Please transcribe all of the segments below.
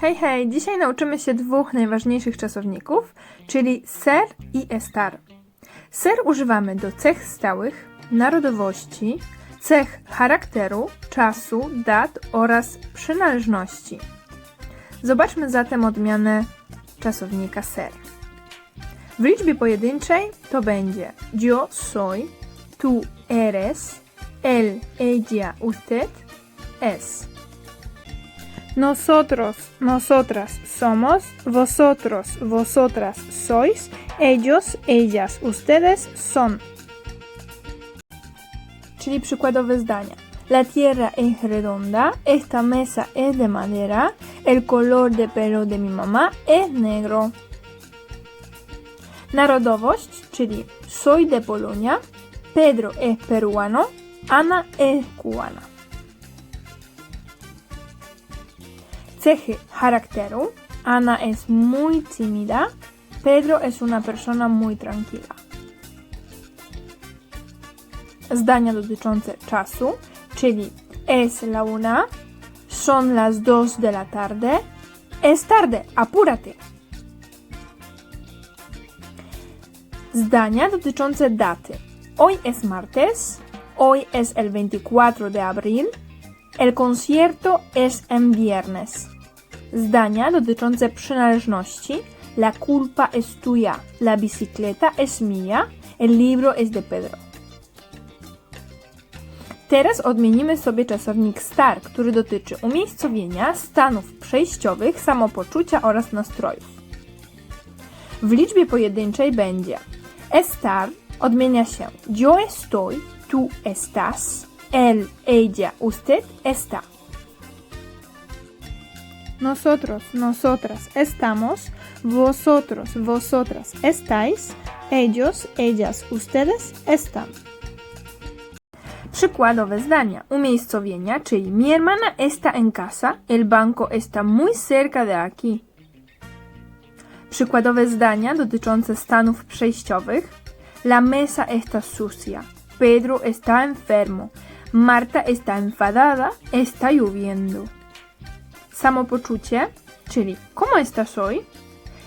Hej, hej! Dzisiaj nauczymy się dwóch najważniejszych czasowników, czyli ser i estar. Ser używamy do cech stałych, narodowości, cech charakteru, czasu, dat oraz przynależności. Zobaczmy zatem odmianę czasownika ser. W liczbie pojedynczej to będzie yo soy, tú eres, él, ella, usted, es. Nosotros, nosotras somos, vosotros, vosotras sois, ellos, ellas, ustedes son. Czyli przykładowe zdania. La tierra es redonda, esta mesa es de madera, el color de pelo de mi mamá es negro. Narodowość, czyli soy de Polonia, Pedro es peruano, Ana es cubana. Cechy charakteru. Ana es muy tímida. Pedro es una persona muy tranquila. Zdania dotyczące czasu, czyli es la una, son las dos de la tarde, es tarde, apúrate. Zdania dotyczące daty. Hoy es martes, hoy es el 24 de abril, el concierto es en viernes. Zdania dotyczące przynależności. La culpa es tuya. La bicicleta es mía. El libro es de Pedro. Teraz odmienimy sobie czasownik star, który dotyczy umiejscowienia, stanów przejściowych, samopoczucia oraz nastrojów. W liczbie pojedynczej będzie estar odmienia się yo estoy, tú estás, él, ella, usted está. Nosotros, nosotras estamos, vosotros, vosotras estáis, ellos, ellas, ustedes están. Przykładowe zdania. Umiejscowienia, czyli mi hermana está en casa, el banco está muy cerca de aquí. Przykładowe zdania dotyczące stanów przejściowych. La mesa está sucia. Pedro está enfermo. Marta está enfadada. Está lloviendo. Samopoczucie, czyli ¿Cómo estás hoy?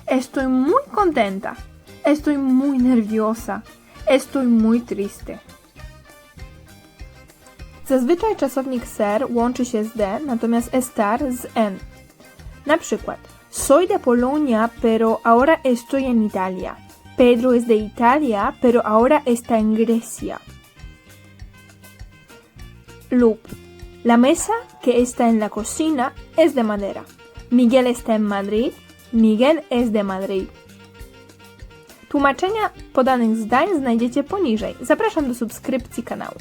Estoy muy contenta. Estoy muy nerviosa. Estoy muy triste. Zazwyczaj czasownik ser łączy się z d, natomiast estar z n. Na przykład Soy de Polonia, pero ahora estoy en Italia. Pedro es de Italia, pero ahora está en Grecia. Lub. La mesa que está en la cocina es de madera. Miguel está en Madrid. Miguel es de Madrid. Tłumaczenia podanych zdań znajdziecie poniżej. Zapraszam do subskrypcji kanału.